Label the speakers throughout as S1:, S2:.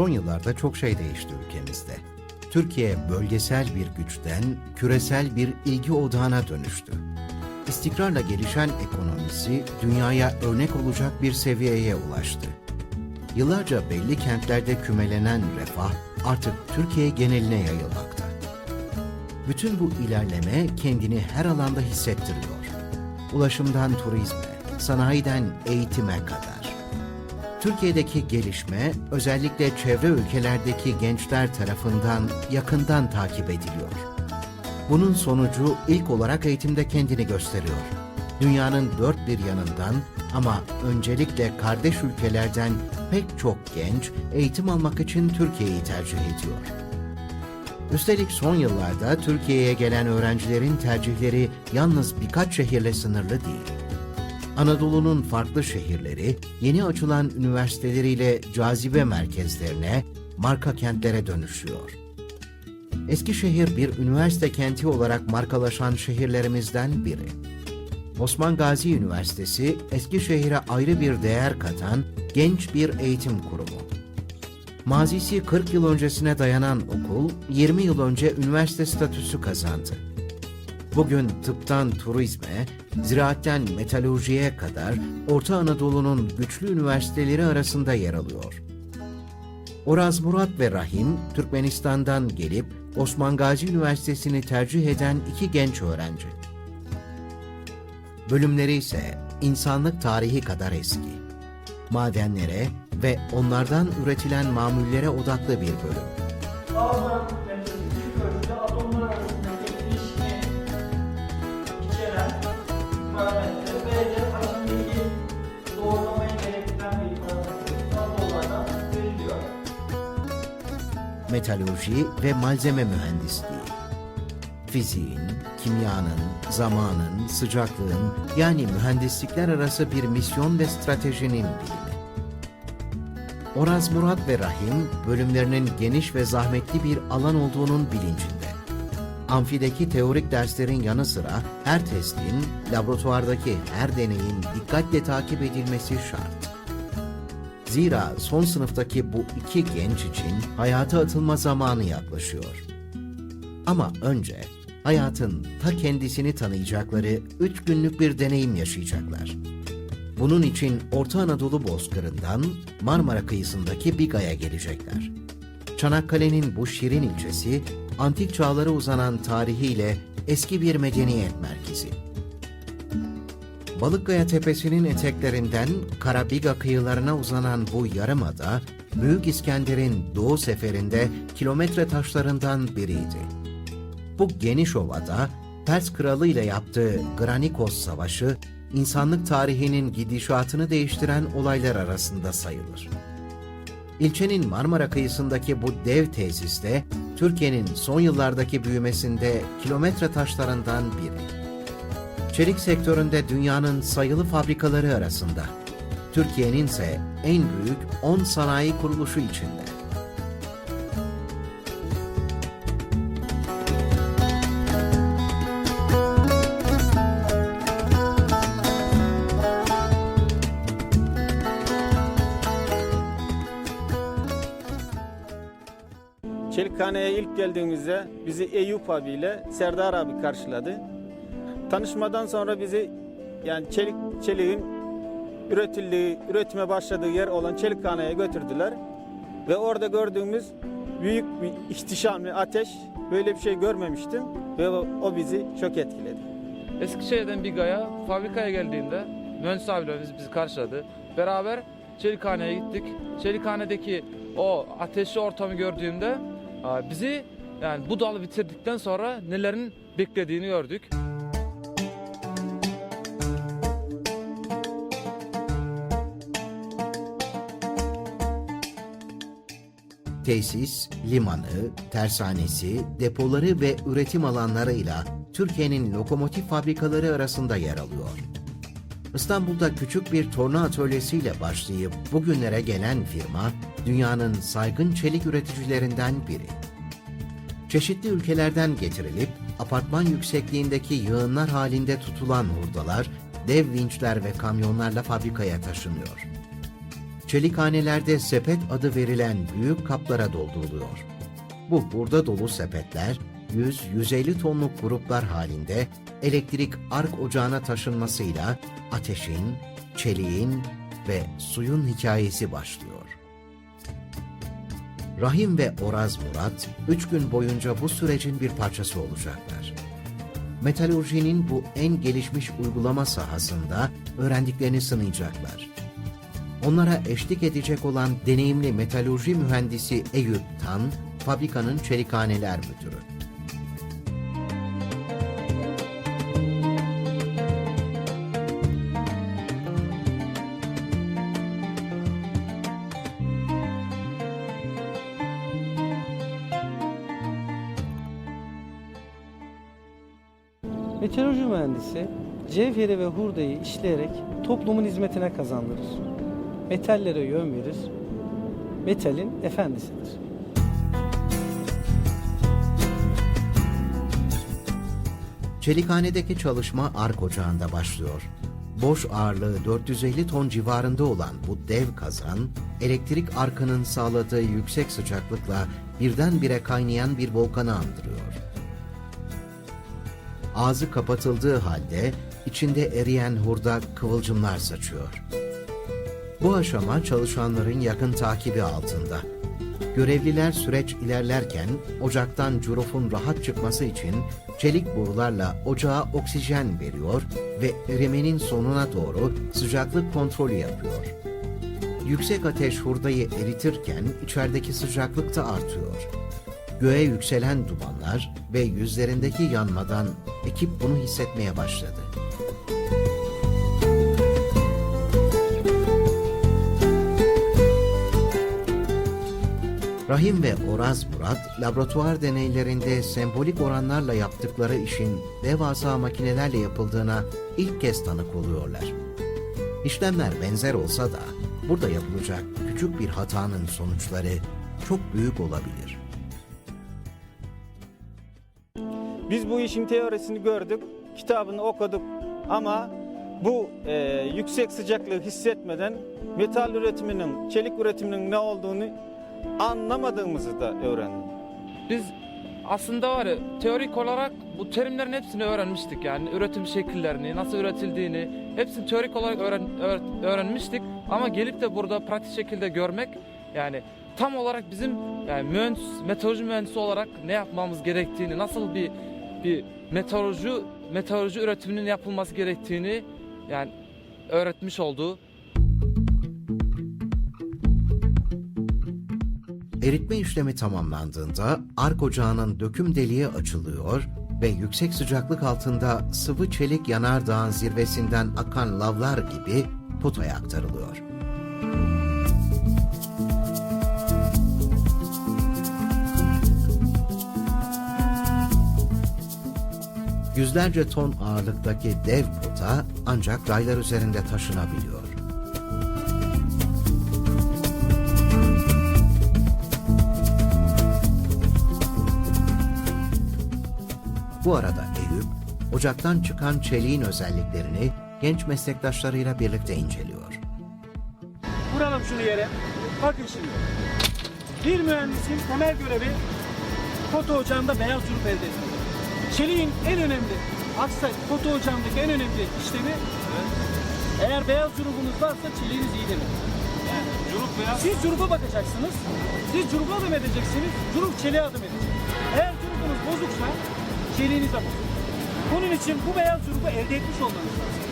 S1: Son yıllarda çok şey değişti ülkemizde. Türkiye bölgesel bir güçten küresel bir ilgi odağına dönüştü. İstikrarla gelişen ekonomisi dünyaya örnek olacak bir seviyeye ulaştı. Yıllarca belli kentlerde kümelenen refah artık Türkiye geneline yayılmakta. Bütün bu ilerleme kendini her alanda hissettiriyor. Ulaşımdan turizme, sanayiden eğitime kadar. Türkiye'deki gelişme özellikle çevre ülkelerdeki gençler tarafından yakından takip ediliyor. Bunun sonucu ilk olarak eğitimde kendini gösteriyor. Dünyanın dört bir yanından ama öncelikle kardeş ülkelerden pek çok genç eğitim almak için Türkiye'yi tercih ediyor. Üstelik son yıllarda Türkiye'ye gelen öğrencilerin tercihleri yalnız birkaç şehirle sınırlı değil. Anadolu'nun farklı şehirleri yeni açılan üniversiteleriyle cazibe merkezlerine, marka kentlere dönüşüyor. Eskişehir bir üniversite kenti olarak markalaşan şehirlerimizden biri. Osman Gazi Üniversitesi Eskişehir'e ayrı bir değer katan genç bir eğitim kurumu. Mazisi 40 yıl öncesine dayanan okul 20 yıl önce üniversite statüsü kazandı. Bugün tıptan turizme, ziraatten metalurjiye kadar Orta Anadolu'nun güçlü üniversiteleri arasında yer alıyor. Oraz Murat ve Rahim, Türkmenistan'dan gelip Osman Gazi Üniversitesi'ni tercih eden iki genç öğrenci. Bölümleri ise insanlık tarihi kadar eski. Madenlere ve onlardan üretilen mamullere odaklı bir bölüm.
S2: Parametre ve
S1: metalurji ve malzeme mühendisliği. Fiziğin, kimyanın, zamanın, sıcaklığın yani mühendislikler arası bir misyon ve stratejinin bilimi. Oraz Murat ve Rahim bölümlerinin geniş ve zahmetli bir alan olduğunun bilincinde. Amfideki teorik derslerin yanı sıra her testin, laboratuvardaki her deneyin dikkatle takip edilmesi şart. Zira son sınıftaki bu iki genç için hayata atılma zamanı yaklaşıyor. Ama önce hayatın ta kendisini tanıyacakları üç günlük bir deneyim yaşayacaklar. Bunun için Orta Anadolu bozkırından Marmara kıyısındaki Biga'ya gelecekler. Çanakkale'nin bu şirin ilçesi, antik çağlara uzanan tarihiyle eski bir medeniyet merkezi. Balıkkaya Tepesi'nin eteklerinden Karabiga kıyılarına uzanan bu yarımada, Büyük İskender'in Doğu seferinde kilometre taşlarından biriydi. Bu geniş ovada Pers Kralı ile yaptığı Granikos Savaşı, insanlık tarihinin gidişatını değiştiren olaylar arasında sayılır. İlçenin Marmara kıyısındaki bu dev tesiste, Türkiye'nin son yıllardaki büyümesinde kilometre taşlarından biri. Çelik sektöründe dünyanın sayılı fabrikaları arasında. Türkiye'nin ise en büyük 10 sanayi kuruluşu içinde.
S3: İlk geldiğimizde bizi Eyüp abiyle Serdar abi karşıladı. Tanışmadan sonra bizi yani çelik çeliğin üretildiği, üretime başladığı yer olan Çelikhane'ye götürdüler. Ve orada gördüğümüz büyük bir ihtişamlı ateş böyle bir şey görmemiştim ve o, bizi çok etkiledi.
S4: Eskişehir'den Biga'ya fabrikaya geldiğinde mühendis abilerimiz bizi karşıladı. Beraber Çelikhane'ye gittik. Çelikhane'deki o ateşli ortamı gördüğümde bizi yani bu dalı bitirdikten sonra nelerin beklediğini gördük.
S1: Tesis, limanı, tersanesi, depoları ve üretim alanlarıyla Türkiye'nin lokomotif fabrikaları arasında yer alıyor. İstanbul'da küçük bir torna atölyesiyle başlayıp bugünlere gelen firma, dünyanın saygın çelik üreticilerinden biri. Çeşitli ülkelerden getirilip apartman yüksekliğindeki yığınlar halinde tutulan hurdalar, dev vinçler ve kamyonlarla fabrikaya taşınıyor. çelikhanelerde sepet adı verilen büyük kaplara dolduruluyor. Bu burada dolu sepetler 100-150 tonluk gruplar halinde elektrik ark ocağına taşınmasıyla ateşin, çeliğin ve suyun hikayesi başlıyor. Rahim ve Oraz Murat, üç gün boyunca bu sürecin bir parçası olacaklar. Metalurjinin bu en gelişmiş uygulama sahasında öğrendiklerini sınayacaklar. Onlara eşlik edecek olan deneyimli metalurji mühendisi Eyüp Tan, fabrikanın çelikhaneler müdürü.
S5: Meteoroloji mühendisi cevheri ve hurdayı işleyerek toplumun hizmetine kazandırır. Metallere yön verir. Metalin efendisidir.
S1: Çelikhanedeki çalışma ark ocağında başlıyor. Boş ağırlığı 450 ton civarında olan bu dev kazan, elektrik arkının sağladığı yüksek sıcaklıkla birdenbire kaynayan bir volkanı andırıyor. Ağzı kapatıldığı halde içinde eriyen hurda kıvılcımlar saçıyor. Bu aşama çalışanların yakın takibi altında. Görevliler süreç ilerlerken ocaktan curufun rahat çıkması için çelik borularla ocağa oksijen veriyor ve erimenin sonuna doğru sıcaklık kontrolü yapıyor. Yüksek ateş hurdayı eritirken içerideki sıcaklık da artıyor. Göğe yükselen dumanlar ve yüzlerindeki yanmadan ekip bunu hissetmeye başladı. Rahim ve Oraz Murat, laboratuvar deneylerinde sembolik oranlarla yaptıkları işin devasa makinelerle yapıldığına ilk kez tanık oluyorlar. İşlemler benzer olsa da burada yapılacak küçük bir hatanın sonuçları çok büyük olabilir.
S3: Biz bu işin teorisini gördük, kitabını okuduk ama bu e, yüksek sıcaklığı hissetmeden metal üretiminin, çelik üretiminin ne olduğunu anlamadığımızı da öğrendik.
S4: Biz aslında var ya teorik olarak bu terimlerin hepsini öğrenmiştik yani üretim şekillerini, nasıl üretildiğini hepsini teorik olarak öğren, öğrenmiştik ama gelip de burada pratik şekilde görmek yani tam olarak bizim yani mühendis, meteoroloji mühendisi olarak ne yapmamız gerektiğini, nasıl bir bir meteoroloji meteoroloji üretiminin yapılması gerektiğini yani öğretmiş oldu.
S1: Eritme işlemi tamamlandığında ark ocağının döküm deliği açılıyor ve yüksek sıcaklık altında sıvı çelik yanardağın zirvesinden akan lavlar gibi potaya aktarılıyor. Yüzlerce ton ağırlıktaki dev pota ancak raylar üzerinde taşınabiliyor. Bu arada Eyüp, ocaktan çıkan çeliğin özelliklerini genç meslektaşlarıyla birlikte inceliyor.
S6: Vuralım şunu yere. Bakın şimdi. Bir mühendisin temel görevi foto ocağında beyaz grup elde etmek. Çeliğin en önemli, aksay foto ocağındaki en önemli işlemi eğer beyaz grubunuz varsa çeliğiniz iyi demek. Siz gruba bakacaksınız. Siz gruba adım edeceksiniz. Grup çeliğe adım edecek. Eğer grubunuz bozuksa çeliğiniz de bozuk. Bunun için bu beyaz grubu elde etmiş olmanız lazım.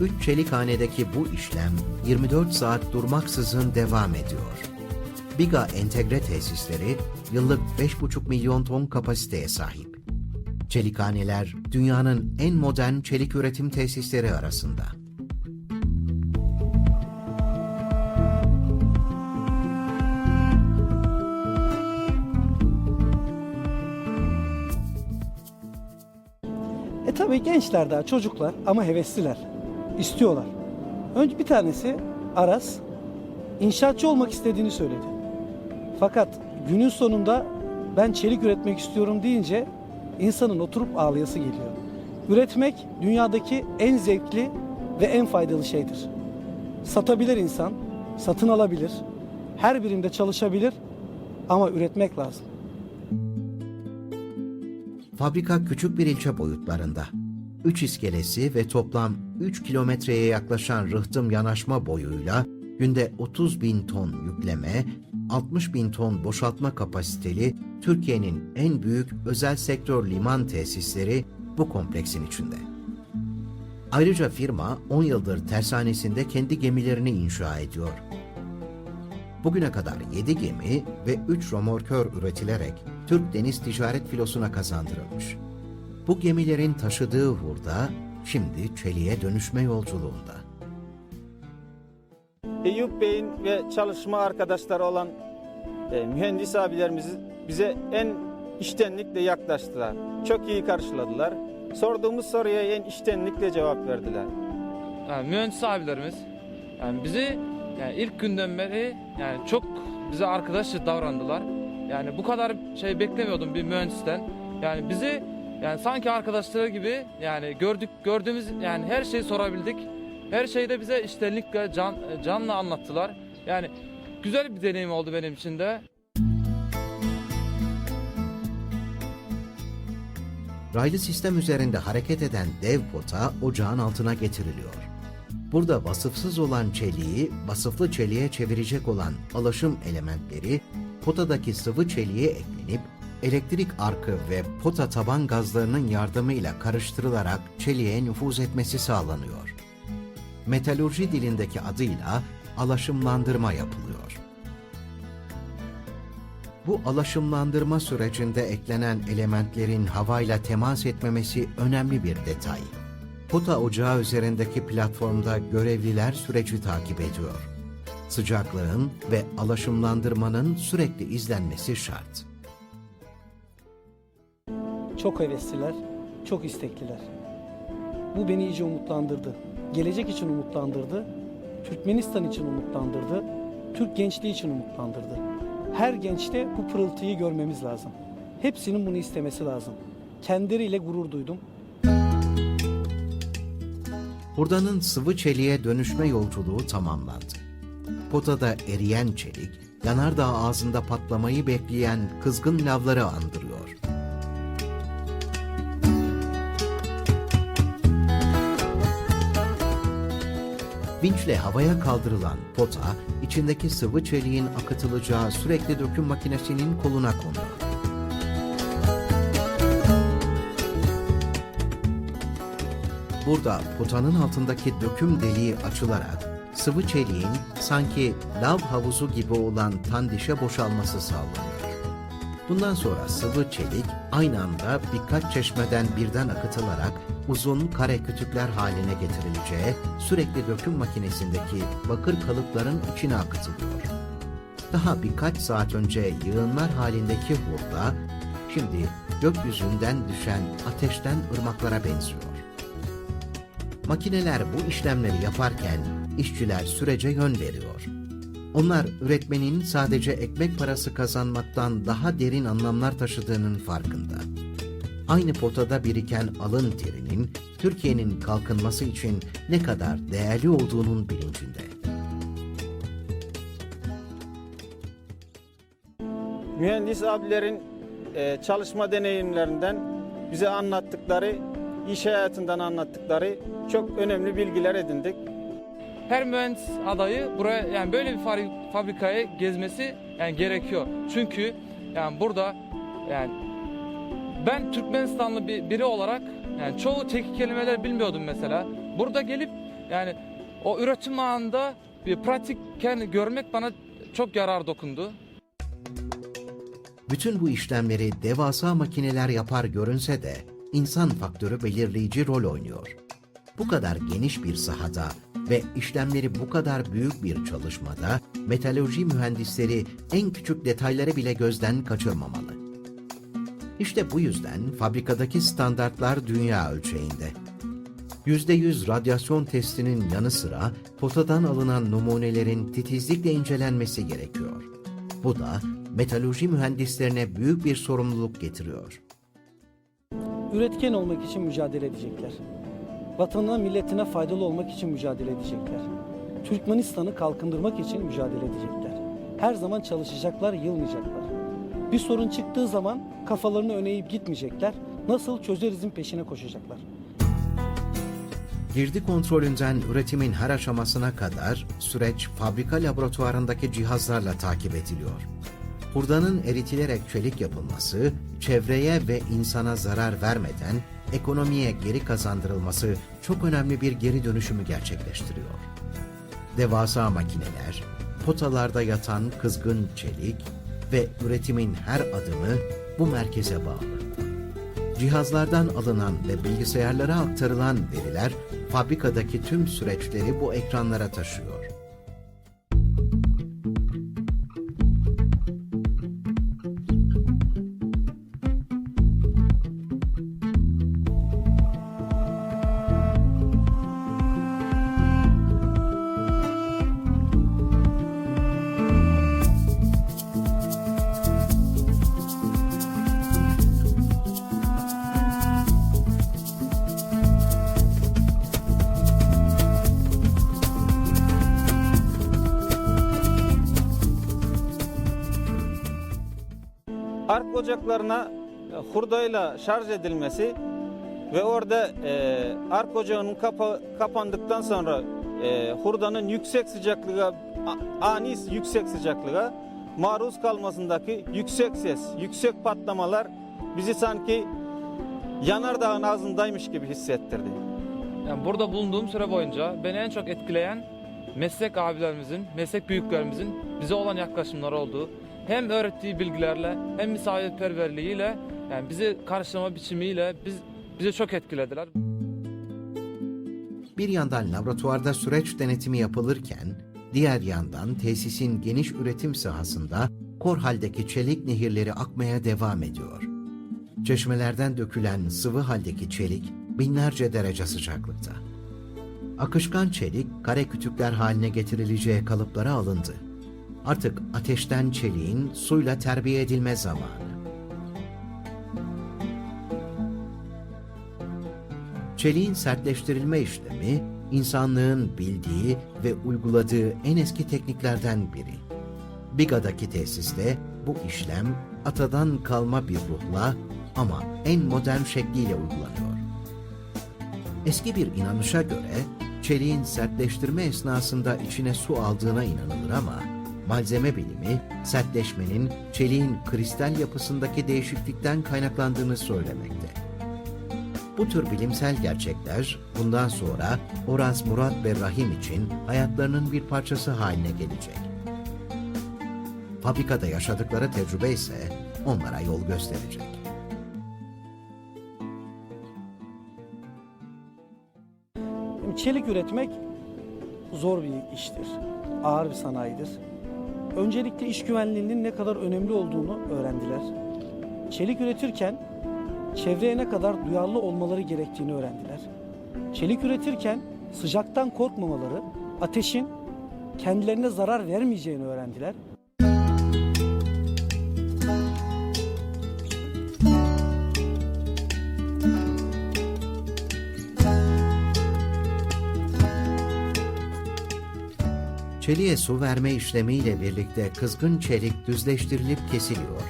S1: Üç çelikhanedeki bu işlem 24 saat durmaksızın devam ediyor. Biga entegre tesisleri yıllık 5,5 milyon ton kapasiteye sahip. Çelikhaneler dünyanın en modern çelik üretim tesisleri arasında.
S5: E tabi gençler daha çocuklar ama hevesliler. İstiyorlar. Önce bir tanesi Aras inşaatçı olmak istediğini söyledi. Fakat günün sonunda ben çelik üretmek istiyorum deyince insanın oturup ağlayası geliyor. Üretmek dünyadaki en zevkli ve en faydalı şeydir. Satabilir insan, satın alabilir, her birimde çalışabilir ama üretmek lazım.
S1: Fabrika küçük bir ilçe boyutlarında. 3 iskelesi ve toplam 3 kilometreye yaklaşan rıhtım yanaşma boyuyla günde 30 bin ton yükleme, 60 bin ton boşaltma kapasiteli Türkiye'nin en büyük özel sektör liman tesisleri bu kompleksin içinde. Ayrıca firma 10 yıldır tersanesinde kendi gemilerini inşa ediyor. Bugüne kadar 7 gemi ve 3 romorkör üretilerek Türk deniz ticaret filosuna kazandırılmış. Bu gemilerin taşıdığı hurda şimdi çeliğe dönüşme yolculuğunda.
S3: Eyüp Bey'in ve çalışma arkadaşları olan e, mühendis abilerimiz bize en iştenlikle yaklaştılar. Çok iyi karşıladılar. Sorduğumuz soruya en iştenlikle cevap verdiler.
S4: Yani mühendis abilerimiz yani bizi yani ilk günden beri yani çok bize arkadaşça davrandılar. Yani bu kadar şey beklemiyordum bir mühendisten. Yani bizi yani sanki arkadaşları gibi yani gördük gördüğümüz yani her şeyi sorabildik. Her şeyi de bize iştenlikle can, canla anlattılar. Yani güzel bir deneyim oldu benim için de.
S1: Raylı sistem üzerinde hareket eden dev pota ocağın altına getiriliyor. Burada vasıfsız olan çeliği vasıflı çeliğe çevirecek olan alaşım elementleri potadaki sıvı çeliğe eklenip elektrik arkı ve pota taban gazlarının yardımıyla karıştırılarak çeliğe nüfuz etmesi sağlanıyor. Metalurji dilindeki adıyla alaşımlandırma yapılıyor. Bu alaşımlandırma sürecinde eklenen elementlerin havayla temas etmemesi önemli bir detay. Pota ocağı üzerindeki platformda görevliler süreci takip ediyor. Sıcaklığın ve alaşımlandırmanın sürekli izlenmesi şart.
S5: Çok hevesliler, çok istekliler. Bu beni iyice umutlandırdı. Gelecek için umutlandırdı. Türkmenistan için umutlandırdı. Türk gençliği için umutlandırdı. Her gençte bu pırıltıyı görmemiz lazım. Hepsinin bunu istemesi lazım. Kendileriyle gurur duydum.
S1: Hurdanın sıvı çeliğe dönüşme yolculuğu tamamlandı. Potada eriyen çelik, yanardağ ağzında patlamayı bekleyen kızgın lavları andırıyor. Vinçle havaya kaldırılan pota, içindeki sıvı çeliğin akıtılacağı sürekli döküm makinesinin koluna konuyor. Burada potanın altındaki döküm deliği açılarak sıvı çeliğin sanki lav havuzu gibi olan tandişe boşalması sağlanıyor. Bundan sonra sıvı çelik aynı anda birkaç çeşmeden birden akıtılarak uzun kare kütükler haline getirileceği sürekli döküm makinesindeki bakır kalıpların içine akıtılıyor. Daha birkaç saat önce yığınlar halindeki hurda şimdi gökyüzünden düşen ateşten ırmaklara benziyor. Makineler bu işlemleri yaparken işçiler sürece yön veriyor. Onlar üretmenin sadece ekmek parası kazanmaktan daha derin anlamlar taşıdığının farkında. Aynı potada biriken alın terinin Türkiye'nin kalkınması için ne kadar değerli olduğunun bilincinde.
S3: Mühendis abilerin e, çalışma deneyimlerinden bize anlattıkları, iş hayatından anlattıkları çok önemli bilgiler edindik.
S4: Her mühendis adayı buraya yani böyle bir fabri- fabrikaya gezmesi yani gerekiyor. Çünkü yani burada yani ben Türkmenistanlı bir biri olarak yani çoğu teknik kelimeler bilmiyordum mesela. Burada gelip yani o üretim anında bir pratikken görmek bana çok yarar dokundu.
S1: Bütün bu işlemleri devasa makineler yapar görünse de insan faktörü belirleyici rol oynuyor. Bu kadar geniş bir sahada ve işlemleri bu kadar büyük bir çalışmada metalurji mühendisleri en küçük detayları bile gözden kaçırmamalı. İşte bu yüzden fabrikadaki standartlar dünya ölçeğinde. %100 radyasyon testinin yanı sıra potadan alınan numunelerin titizlikle incelenmesi gerekiyor. Bu da metalurji mühendislerine büyük bir sorumluluk getiriyor.
S5: Üretken olmak için mücadele edecekler. Vatanına, milletine faydalı olmak için mücadele edecekler. Türkmenistan'ı kalkındırmak için mücadele edecekler. Her zaman çalışacaklar, yılmayacaklar. Bir sorun çıktığı zaman kafalarını öne gitmeyecekler. Nasıl çözerizin peşine koşacaklar.
S1: Girdi kontrolünden üretimin her aşamasına kadar süreç fabrika laboratuvarındaki cihazlarla takip ediliyor. Hurdanın eritilerek çelik yapılması, çevreye ve insana zarar vermeden ekonomiye geri kazandırılması çok önemli bir geri dönüşümü gerçekleştiriyor. Devasa makineler, potalarda yatan kızgın çelik ve üretimin her adımı bu merkeze bağlı. Cihazlardan alınan ve bilgisayarlara aktarılan veriler fabrikadaki tüm süreçleri bu ekranlara taşıyor.
S3: Ocaklarına e, hurdayla şarj edilmesi ve orada e, ark ocağının kapa- kapandıktan sonra e, hurdanın yüksek sıcaklığa ani yüksek sıcaklığa maruz kalmasındaki yüksek ses, yüksek patlamalar bizi sanki yanardağın ağzındaymış gibi hissettirdi.
S4: Yani burada bulunduğum süre boyunca beni en çok etkileyen meslek abilerimizin, meslek büyüklerimizin bize olan yaklaşımları oldu. Hem öğrettiği bilgilerle hem misafirperverliğiyle yani bizi karşılama biçimiyle biz bizi çok etkilediler.
S1: Bir yandan laboratuvarda süreç denetimi yapılırken, diğer yandan tesisin geniş üretim sahasında kor haldeki çelik nehirleri akmaya devam ediyor. Çeşmelerden dökülen sıvı haldeki çelik binlerce derece sıcaklıkta. Akışkan çelik kare kütükler haline getirileceği kalıplara alındı. Artık ateşten çeliğin suyla terbiye edilme zamanı. Çeliğin sertleştirilme işlemi, insanlığın bildiği ve uyguladığı en eski tekniklerden biri. Biga'daki tesiste bu işlem atadan kalma bir ruhla ama en modern şekliyle uygulanıyor. Eski bir inanışa göre çeliğin sertleştirme esnasında içine su aldığına inanılır ama malzeme bilimi sertleşmenin çeliğin kristal yapısındaki değişiklikten kaynaklandığını söylemekte. Bu tür bilimsel gerçekler bundan sonra Oraz Murat ve Rahim için hayatlarının bir parçası haline gelecek. Fabrikada yaşadıkları tecrübe ise onlara yol gösterecek.
S5: Çelik üretmek zor bir iştir. Ağır bir sanayidir. Öncelikle iş güvenliğinin ne kadar önemli olduğunu öğrendiler. Çelik üretirken çevreye ne kadar duyarlı olmaları gerektiğini öğrendiler. Çelik üretirken sıcaktan korkmamaları, ateşin kendilerine zarar vermeyeceğini öğrendiler.
S1: Çeliğe su verme işlemiyle birlikte kızgın çelik düzleştirilip kesiliyor.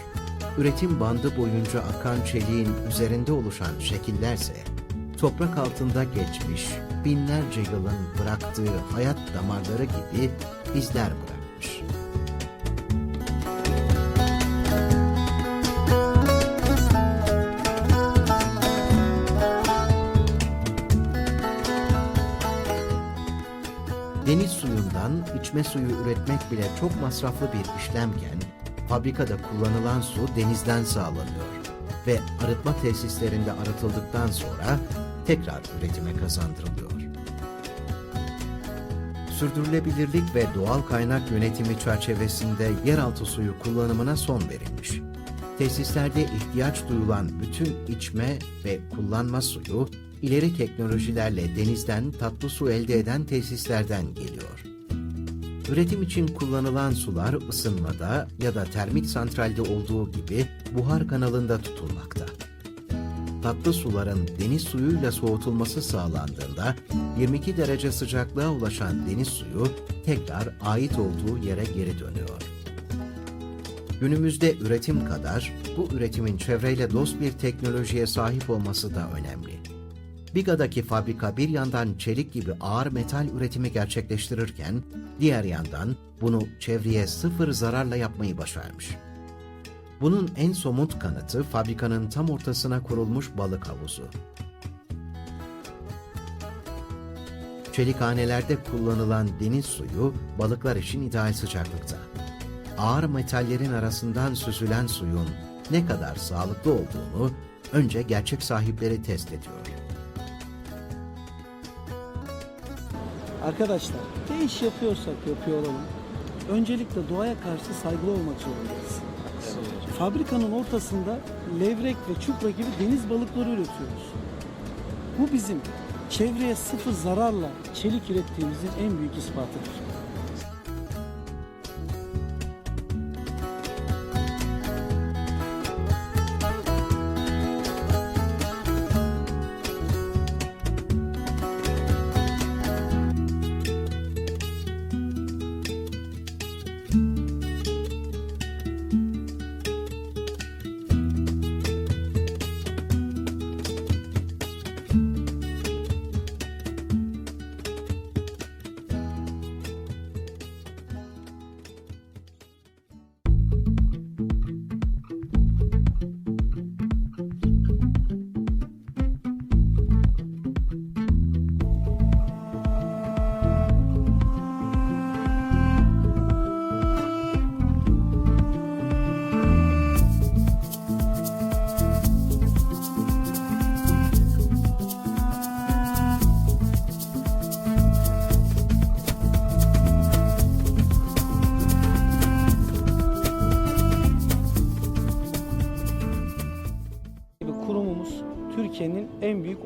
S1: Üretim bandı boyunca akan çeliğin üzerinde oluşan şekillerse toprak altında geçmiş binlerce yılın bıraktığı hayat damarları gibi izler bırakmış. İçme suyu üretmek bile çok masraflı bir işlemken, fabrikada kullanılan su denizden sağlanıyor ve arıtma tesislerinde arıtıldıktan sonra tekrar üretime kazandırılıyor. Sürdürülebilirlik ve doğal kaynak yönetimi çerçevesinde yeraltı suyu kullanımına son verilmiş. Tesislerde ihtiyaç duyulan bütün içme ve kullanma suyu ileri teknolojilerle denizden tatlı su elde eden tesislerden geliyor. Üretim için kullanılan sular ısınmada ya da termik santralde olduğu gibi buhar kanalında tutulmakta. tatlı suların deniz suyuyla soğutulması sağlandığında 22 derece sıcaklığa ulaşan deniz suyu tekrar ait olduğu yere geri dönüyor. Günümüzde üretim kadar bu üretimin çevreyle dost bir teknolojiye sahip olması da önemli. Biga'daki fabrika bir yandan çelik gibi ağır metal üretimi gerçekleştirirken diğer yandan bunu çevreye sıfır zararla yapmayı başarmış. Bunun en somut kanıtı fabrikanın tam ortasına kurulmuş balık havuzu. Çelikhanelerde kullanılan deniz suyu balıklar için ideal sıcaklıkta. Ağır metallerin arasından süzülen suyun ne kadar sağlıklı olduğunu önce gerçek sahipleri test ediyor.
S5: Arkadaşlar ne iş yapıyorsak yapıyor olalım. Öncelikle doğaya karşı saygılı olmak zorundayız. Fabrikanın ortasında levrek ve çupra gibi deniz balıkları üretiyoruz. Bu bizim çevreye sıfır zararla çelik ürettiğimizin en büyük ispatıdır.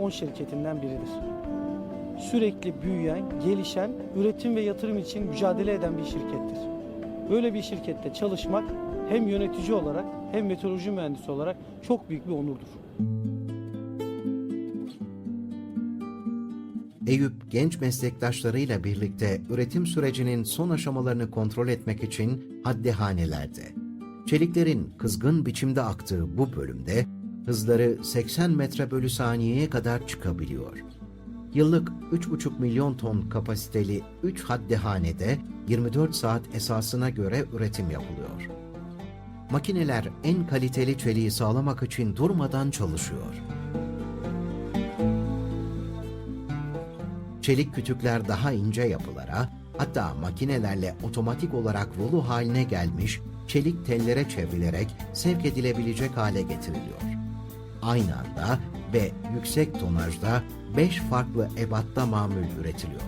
S5: 10 şirketinden biridir. Sürekli büyüyen, gelişen, üretim ve yatırım için mücadele eden bir şirkettir. Böyle bir şirkette çalışmak hem yönetici olarak hem meteoroloji mühendisi olarak çok büyük bir onurdur.
S1: Eyüp genç meslektaşlarıyla birlikte üretim sürecinin son aşamalarını kontrol etmek için haddihanelerde. Çeliklerin kızgın biçimde aktığı bu bölümde hızları 80 metre bölü saniyeye kadar çıkabiliyor. Yıllık 3,5 milyon ton kapasiteli 3 haddihanede 24 saat esasına göre üretim yapılıyor. Makineler en kaliteli çeliği sağlamak için durmadan çalışıyor. Çelik kütükler daha ince yapılara, hatta makinelerle otomatik olarak rulo haline gelmiş çelik tellere çevrilerek sevk edilebilecek hale getiriliyor. Aynı anda ve yüksek tonajda 5 farklı ebatta mamul üretiliyor.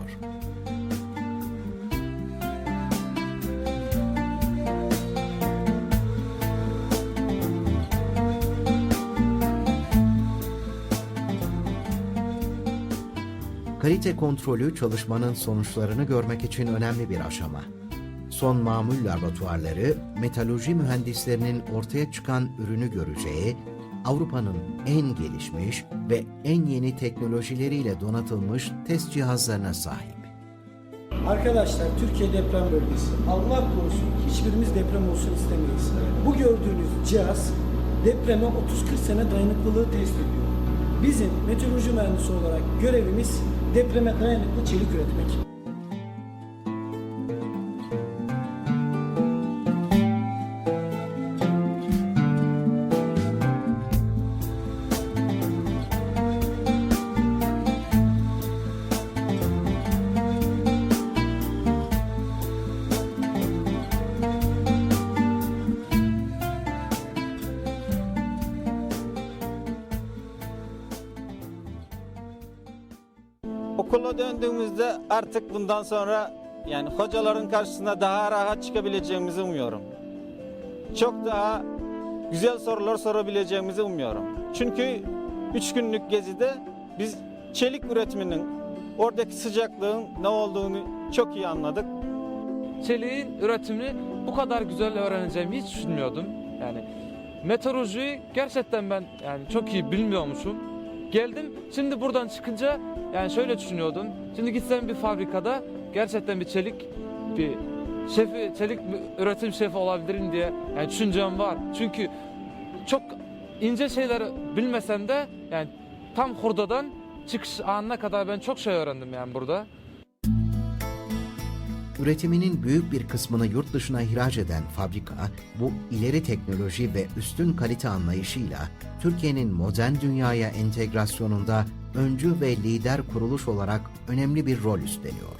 S1: Kalite kontrolü çalışmanın sonuçlarını görmek için önemli bir aşama. Son mamul laboratuvarları, metalurji mühendislerinin ortaya çıkan ürünü göreceği, Avrupa'nın en gelişmiş ve en yeni teknolojileriyle donatılmış test cihazlarına sahip.
S5: Arkadaşlar Türkiye deprem bölgesi. Allah korusun hiçbirimiz deprem olsun istemeyiz. Bu gördüğünüz cihaz depreme 30-40 sene dayanıklılığı test ediyor. Bizim meteoroloji mühendisi olarak görevimiz depreme dayanıklı çelik üretmek.
S3: Okula döndüğümüzde artık bundan sonra yani hocaların karşısına daha rahat çıkabileceğimizi umuyorum. Çok daha güzel sorular sorabileceğimizi umuyorum. Çünkü üç günlük gezide biz çelik üretiminin oradaki sıcaklığın ne olduğunu çok iyi anladık.
S4: Çeliğin üretimini bu kadar güzel öğreneceğimi hiç düşünmüyordum. Yani meteorolojiyi gerçekten ben yani çok iyi bilmiyormuşum. Geldim şimdi buradan çıkınca yani şöyle düşünüyordum. Şimdi gitsem bir fabrikada gerçekten bir çelik bir şefi çelik bir üretim şefi olabilirim diye yani düşüncem var. Çünkü çok ince şeyler bilmesem de yani tam hurdadan çıkış anına kadar ben çok şey öğrendim yani burada.
S1: Üretiminin büyük bir kısmını yurt dışına ihraç eden fabrika, bu ileri teknoloji ve üstün kalite anlayışıyla Türkiye'nin modern dünyaya entegrasyonunda öncü ve lider kuruluş olarak önemli bir rol üstleniyor.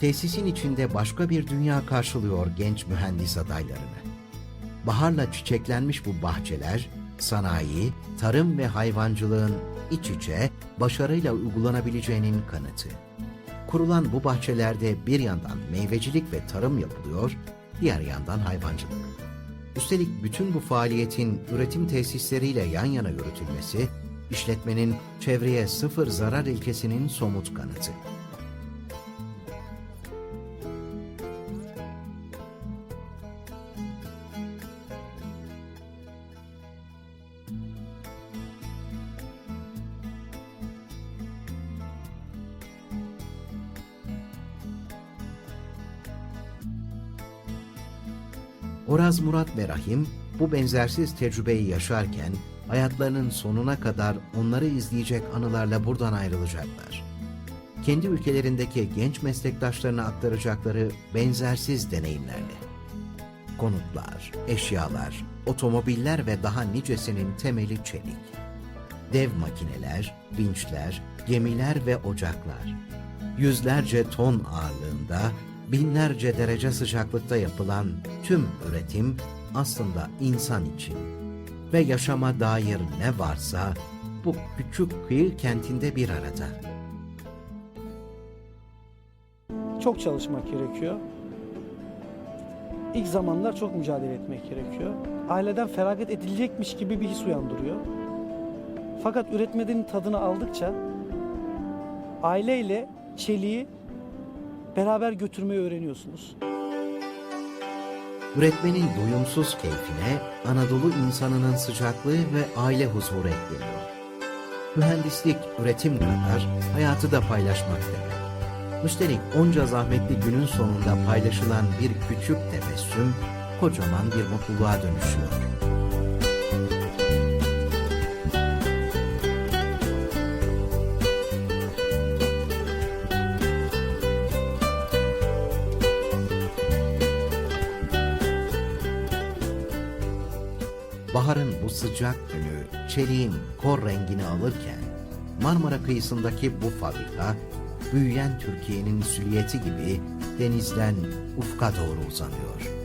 S1: Tesisin içinde başka bir dünya karşılıyor genç mühendis adaylarını. Baharla çiçeklenmiş bu bahçeler, sanayi, tarım ve hayvancılığın iç içe başarıyla uygulanabileceğinin kanıtı. Kurulan bu bahçelerde bir yandan meyvecilik ve tarım yapılıyor, diğer yandan hayvancılık. Üstelik bütün bu faaliyetin üretim tesisleriyle yan yana yürütülmesi, işletmenin çevreye sıfır zarar ilkesinin somut kanıtı. Oraz Murat ve Rahim bu benzersiz tecrübeyi yaşarken hayatlarının sonuna kadar onları izleyecek anılarla buradan ayrılacaklar. Kendi ülkelerindeki genç meslektaşlarına aktaracakları benzersiz deneyimlerle. Konutlar, eşyalar, otomobiller ve daha nicesinin temeli çelik. Dev makineler, vinçler, gemiler ve ocaklar. Yüzlerce ton ağırlığında, binlerce derece sıcaklıkta yapılan tüm üretim aslında insan için. Ve yaşama dair ne varsa bu küçük kıyı kentinde bir arada.
S5: Çok çalışmak gerekiyor. İlk zamanlar çok mücadele etmek gerekiyor. Aileden feragat edilecekmiş gibi bir his uyandırıyor. Fakat üretmenin tadını aldıkça aileyle çeliği beraber götürmeyi öğreniyorsunuz.
S1: Üretmenin doyumsuz keyfine Anadolu insanının sıcaklığı ve aile huzuru ekleniyor. Mühendislik üretim kadar hayatı da paylaşmak demek. Üstelik onca zahmetli günün sonunda paylaşılan bir küçük tebessüm kocaman bir mutluluğa dönüşüyor. Sıcak günü çeliğin kor rengini alırken Marmara kıyısındaki bu fabrika büyüyen Türkiye'nin silüeti gibi denizden ufka doğru uzanıyor.